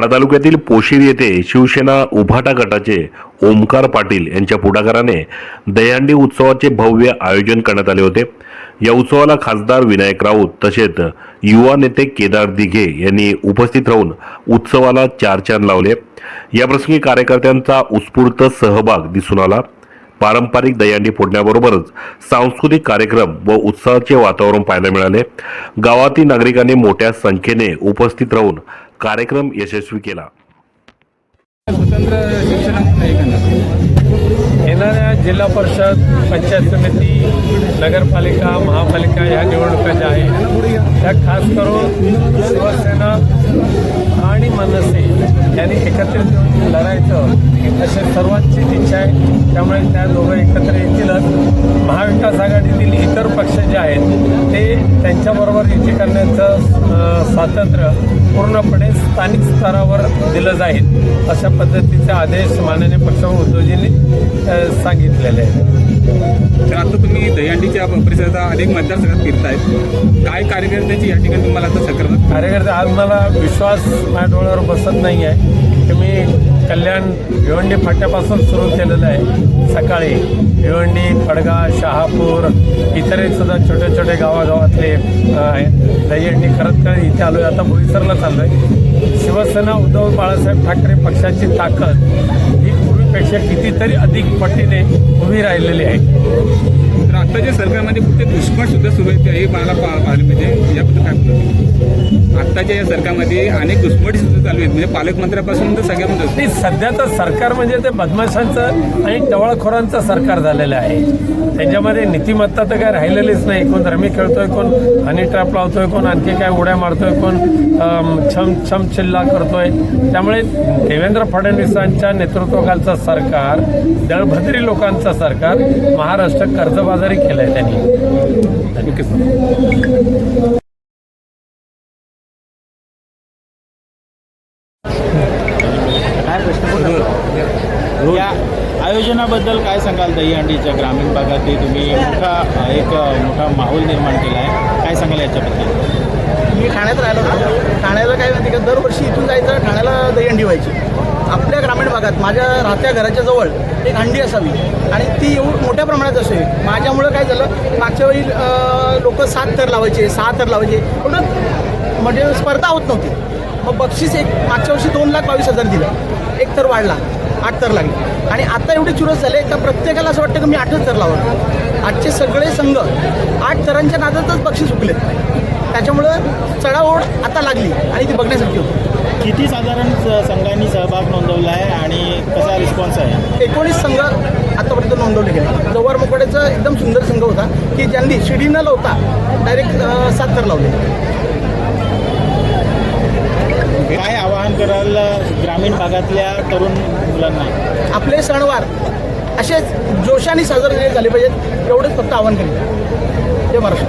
पाडा तालुक्यातील पोशीर येथे शिवसेना उभाटा गटाचे ओमकार पाटील यांच्या पुढाकाराने दहीहंडी उत्सवाचे भव्य आयोजन करण्यात आले होते. या उत्सवाला खासदार विनायक राऊत तसेच युवा नेते केदार दिघे यांनी उपस्थित राहून उत्सवाला चार चांद लावले याप्रसंगी कार्यकर्त्यांचा उत्स्फूर्त सहभाग दिसून आला. पारंपरिक दहीहंडी फोडण्याबरोबरच सांस्कृतिक कार्यक्रम व उत्साहाचे वातावरण पाहायला मिळाले. गावातील नागरिकांनी मोठ्या संख्येने उपस्थित राहून कार्यक्रम यशस्वी केला. स्वतंत्र येणाऱ्या जिल्हा परिषद पंचायत समिती नगरपालिका महापालिका ह्या निवडणुका ज्या आहेत त्या खास करून शिवसेना त्यामुळे त्या दोघं एकत्र येतीलच. महाविकास आघाडीतील इतर पक्ष जे आहेत ते त्यांच्याबरोबर युती करण्याचं स्वातंत्र्य पूर्णपणे स्थानिक स्तरावर दिलं जाईल अशा पद्धतीचे आदेश माननीय पक्षप्रमुख उद्धवजींनी सांगितलेले आहेत. तर आता तुम्ही दहीहंडीच्या परिसरात अनेक मतदारसंघात फिरतायत काय कार्यकर्त्यांची या ठिकाणी तुम्हाला आता सकरात्मक कार्यकर्ते आज मला विश्वास माझ्या डोळ्यावर बसत नाही आहे की मी कल्याण भिवंडी फाट्यापासून सुरू केलेलं आहे. सकाळी भिवंडी खडगा शहापूर इतरही सुद्धा छोटे छोटे गावागावातले अं, दहीहंडी करत करत इथे आलो आहे आता बोईसरला चाललो आहे शिवसेना उद्धव बाळासाहेब ठाकरे पक्षाची ताकद ही पूर्वीपेक्षा कितीतरी अधिक पटीने उभी राहिलेली आहे. तर आत्ताच्या सरकारमध्ये कुठे दुष्काळ सुद्धा सुरू आहे हे मला पा- पाहायला मिळते. याबद्दल काय बोलतो आत्ताच्या या सरकारमध्ये अनेक सुद्धा चालू आहेत. म्हणजे पालकमंत्र्यापासून तर सगळ्यामध्ये नाही सध्याचं सरकार म्हणजे ते बदमाशांचं आणि टवाळखोरांचं सरकार झालेलं आहे. त्याच्यामध्ये नीतिमत्ता तर काय राहिलेलीच नाही. कोण रमी खेळतोय कोण हनी ट्रॅप लावतोय कोण आणखी काय उड्या मारतोय कोण छम छम चिल्ला करतोय. त्यामुळे देवेंद्र फडणवीसांच्या नेतृत्वाखालचं सरकार दळभद्री लोकांचं सरकार महाराष्ट्र कर्जबाजारी केलंय त्यांनी. Okay sir. या आयोजनाबद्दल काय सांगाल दहीहंडीच्या ग्रामीण भागात तुम्ही मोठा एक मोठा माहोल निर्माण केला आहे काय सांगाल याच्याबद्दल? मी ठाण्यात राहिलो ठाण्याला काय माहिती का दरवर्षी इथून जायचं ठाण्याला दहीहंडी व्हायची. आपल्या ग्रामीण भागात माझ्या राहत्या घराच्या जवळ एक हंडी असावी. आणि ती एवढ मोठ्या प्रमाणात असे माझ्यामुळं काय झालं मागच्या वेळी लोक सात थर लावायचे सहा थर लावायचे. एवढं म्हणजे स्पर्धा होत नव्हती. मग बक्षीस एक मागच्या वर्षी दोन लाख बावीस हजार दिलं. एक थर वाढला. आठ थर लागले. आणि आता एवढे चुरस झाले का प्रत्येकाला असं वाटतं की मी आठच थर लावणार. आजचे सगळे संघ आठ थरांच्या नादातच बक्षीस हुकलेत त्याच्यामुळं चढाओढ आता लागली आणि ती बघण्यासारखी होती. किती साधारण संघांनी सहभाग नोंदवला आहे आणि कसा रिस्पॉन्स आहे? एकोणीस संघ आतापर्यंत नोंदवले गेले. जव्हार मोकड्याचा एकदम सुंदर संघ होता की ज्यांनी शिडी न लावता डायरेक्ट सात थर लावले. काय आवाहन कराल ग्रामीण भागातल्या तरुण मुलांना? आपले सणवार असेच जोशाने साजरे झाले पाहिजेत एवढंच फक्त आवाहन केलं ते महाराष्ट्र.